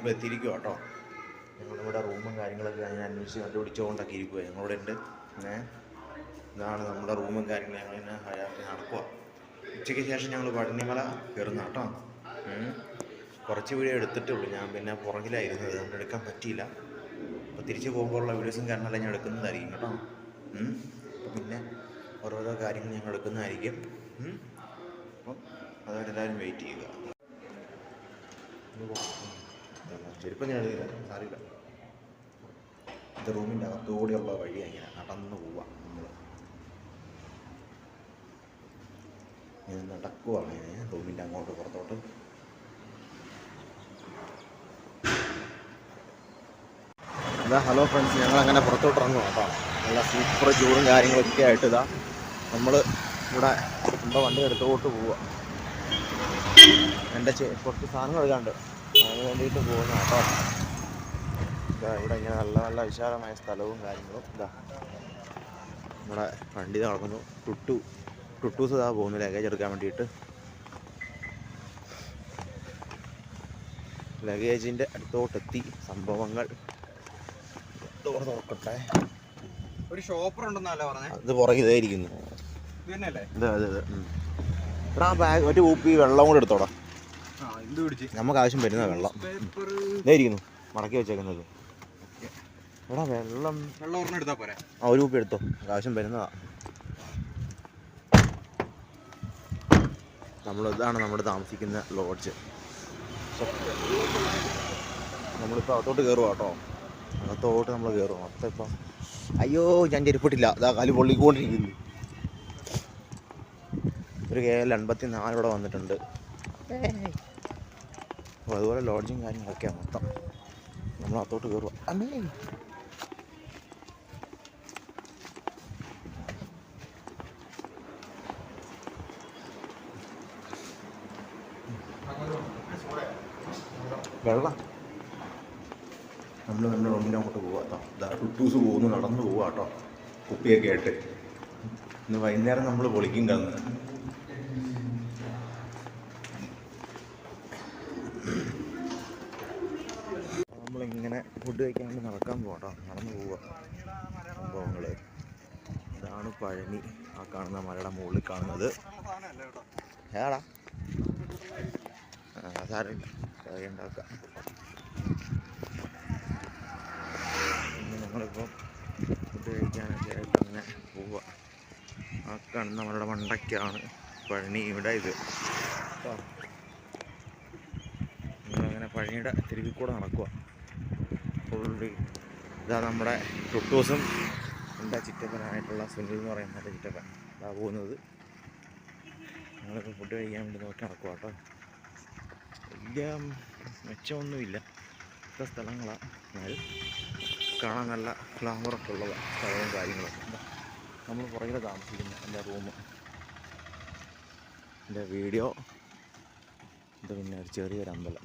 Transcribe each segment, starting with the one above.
ഇപ്പോൾ എത്തിയിരിക്കുക കേട്ടോ ഞങ്ങളിവിടെ റൂമും കാര്യങ്ങളൊക്കെ ഞാൻ അന്വേഷിച്ച് കണ്ടുപിടിച്ചുകൊണ്ടൊക്കെ ഇരിക്കുക ഞങ്ങളിവിടെ ഉണ്ട്. ഏ? ഇതാണ് നമ്മുടെ റൂമും കാര്യങ്ങളും ഞങ്ങളിങ്ങനെ ഹയാത്തി നടക്കുക ഉച്ചയ്ക്ക് ശേഷം ഞങ്ങൾ പഴനിമല കയറുന്ന കേട്ടോ. കുറച്ച് വീഡിയോ എടുത്തിട്ടേ ഉള്ളൂ. ഞാൻ പിന്നെ പുറകിലായിരുന്നു അതുകൊണ്ട് എടുക്കാൻ പറ്റിയില്ല. അപ്പോൾ തിരിച്ച് പോകുമ്പോഴുള്ള വീഡിയോസും കാരണമല്ല ഞാൻ എടുക്കുന്നതായിരിക്കും കേട്ടോ. പിന്നെ ഓരോരോ കാര്യങ്ങൾ ഞങ്ങൾ എടുക്കുന്നതായിരിക്കും. അപ്പം അതുകൊണ്ട് എല്ലാവരും വെയിറ്റ് ചെയ്യുക. ചെരുപ്പം ഞാൻ എഴുതിയില്ല സാറിയില്ല ഇത് റൂമിന്റെ അകത്തുകൂടെയുള്ള വഴി ഇങ്ങനെ നടന്ന് പോവാം നമ്മൾ ഇങ്ങനെ നടക്കുവാണ്. റൂമിന്റെ അങ്ങോട്ട് പുറത്തോട്ട്. ഇതാ ഹലോ ഫ്രണ്ട്സ് ഞങ്ങൾ അങ്ങനെ പുറത്തോട്ട് ഇറങ്ങും കേട്ടോ. നല്ല സൂപ്പർ ചൂടും കാര്യങ്ങളൊക്കെ ആയിട്ട് ഇതാ നമ്മൾ ഇവിടെ നമ്മുടെ വണ്ടി എടുത്തോട്ട് പോവുക എന്റെ കുറച്ച് സാധനങ്ങൾ എടുക്കാണ്ട് അതിന് വേണ്ടിയിട്ട് പോകുന്ന കേട്ടോ ഇതാ ഇവിടെ ഇങ്ങനെ നല്ല നല്ല വിശാലമായ സ്ഥലവും കാര്യങ്ങളും. ഇതാ നമ്മുടെ വണ്ടി നടക്കുന്നു. ടുട്ടു ടുട്ടൂസ് ഇതാ പോകുന്നു ലഗേജ് എടുക്കാൻ വേണ്ടിയിട്ട്. ലഗേജിന്റെ അടുത്തോട്ടെത്തി സംഭവങ്ങൾ. ഡോർ തുറക്കട്ടെ. ഒരു ഷോപ്പർ ഉണ്ടെന്നല്ല പറഞ്ഞത് അത് പുറകെ ഇതായിരിക്കുന്നു ഇരിക്കുന്നു. അതെ അതെ അതെ. എടാ ബാഗ് ഒരു ഊപ്പി വെള്ളം കൂടെ എടുത്തോടാ. നമുക്ക് ആവശ്യം വരുന്ന വെള്ളം. ഇതായിരിക്കുന്നു ഇരിക്കുന്നു. മടക്കി വെച്ചേക്കുന്നത്. എടാ വെള്ളം. വെള്ളം ഒരെണ്ണം എടുത്താ പോരെ? ആ ഒരു കുപ്പി എടുത്തോ. ആവശ്യം വരുന്നതാ. നമ്മൾ ഇതാണ് നമ്മൾ താമസിക്കുന്ന ലോഡ്ജ് നമ്മളിപ്പോൾ അകത്തോട്ട് കയറുക കേട്ടോ. അകത്തോട്ട് നമ്മൾ കയറും മൊത്തം ഇപ്പം അയ്യോ ഞാൻ ചെരുപ്പിട്ടില്ല. അതാ കാൽ പൊള്ളിക്കൊണ്ടിരിക്കുന്നു. ഒരു കെ എൽ എൺപത്തി നാലിവിടെ വന്നിട്ടുണ്ട് അപ്പോൾ അതുപോലെ ലോഡ്ജും കാര്യങ്ങളൊക്കെയാണ് മൊത്തം. നമ്മൾ അത്തോട്ട് കയറുക അമ്മേ. വെള്ളം. നമ്മൾ നമ്മുടെ റൂമിന്റെ അങ്ങോട്ട് പോവാ കേട്ടോ. ഇതാ ടുട്ടൂസ് പോകുന്നു നടന്നു പോവാം കേട്ടോ. കുപ്പിയൊക്കെ ആയിട്ട്. ഇന്ന് വൈകുന്നേരം നമ്മൾ പൊളിക്കും കിടന്ന് ഫുഡ് കഴിക്കാൻ വേണ്ടി നടക്കാൻ പോവാട്ടോ നടന്നു പോവുക. സംഭവങ്ങൾ ഇതാണ് പഴനി. ആ കാണുന്ന മലയുടെ മുകളിൽ കാണുന്നത്. ഏടാ? സാരമില്ല ഉണ്ടാക്കാം. ഞങ്ങളിപ്പോൾ ഫുഡ് കഴിക്കാനൊക്കെ ആയിട്ട് അങ്ങനെ പോവുക. ആ കാണുന്ന മലയുടെ മണ്ടയ്ക്കാണ് പഴനി ഇവിടെ ഇത്. കേട്ടോ ഞങ്ങളങ്ങനെ പഴനിയുടെ തിരുവിൽ കൂടെ നടക്കുക ഫുള്ളി ഇതാ നമ്മുടെ ടുട്ടൂസും എന്റെ ചിറ്റപ്പനായിട്ടുള്ള സുനിൽ എന്ന് പറയുന്ന എന്റെ ചിറ്റപ്പൻ. ഇതാ പോകുന്നത്. ഞങ്ങളിപ്പോൾ ഫുഡ് കഴിക്കാൻ വേണ്ടി നോക്കി നടക്കുക കേട്ടോ. വലിയ മെച്ചമൊന്നുമില്ല. ഇത്ര സ്ഥലങ്ങളാണ്. എന്നാലും കാണാൻ നല്ല ഗ്ലാമറൊക്കെ ഉള്ളതാണ് സ്ഥലവും കാര്യങ്ങളൊക്കെ നമ്മൾ പുറകിൽ താമസിക്കുന്ന എന്റെ റൂം. എന്റെ വീഡിയോ. ഇത് പിന്നെ ഒരു ചെറിയൊരു അമ്പലം.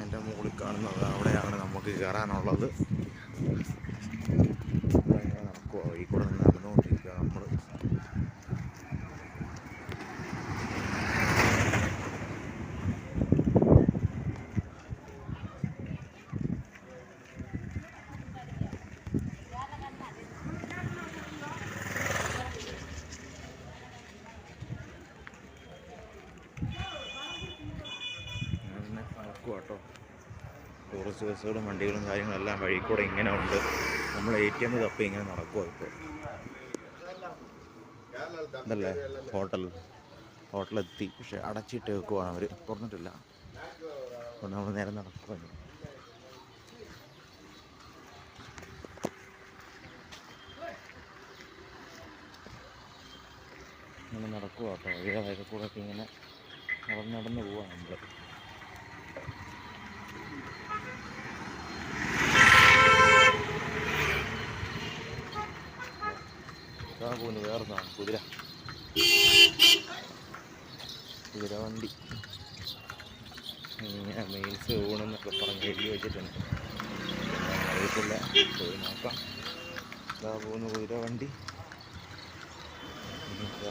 എന്റെ മുകളിൽ കാണുന്നത് അവിടെയാണ് നമുക്ക് കയറാനുള്ളത്. നടക്കുക ഈ കൂടെ നിന്ന് നടന്നുകൊണ്ടിരിക്കുക നമ്മൾ ടൂറിസ്റ്റ് ബസ്സുകളും വണ്ടികളും കാര്യങ്ങളെല്ലാം വഴി കൂടെ ഇങ്ങനെ ഉണ്ട്. നമ്മൾ എ ടി എം തപ്പി ഇങ്ങനെ നടക്കുക ഇപ്പോൾ ഇതല്ലേ? ഹോട്ടൽ ഹോട്ടലെത്തി പക്ഷെ അടച്ചിട്ട് വെക്കുവാണ് അവർ തുറന്നിട്ടില്ല. അതുകൊണ്ട് നമ്മൾ നേരെ നടക്കുവാണ് ഇങ്ങനെ നടക്കുക കേട്ടോ. വഴികളൊക്കെ കൂടെ ഒക്കെ ഇങ്ങനെ നടന്ന് നടന്ന് പോവാണ് നമ്മൾ ഇതാ പോകുന്നു വേറൊന്നാണ് കുതിര കുതിര വണ്ടി ഇങ്ങനെ മെയിൽസ് ഊണെന്നൊക്കെ പറഞ്ഞ് എഴുതി വെച്ചിട്ടുണ്ട്. അറിയത്തില്ല. പോയി നോക്കാം. ഇതാ പോകുന്ന കുതിര വണ്ടി. ഇനി. ഇത്.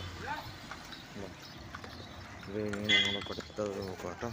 കഴിഞ്ഞ് നമ്മളെ പഠിത്തം നോക്കാം കേട്ടോ.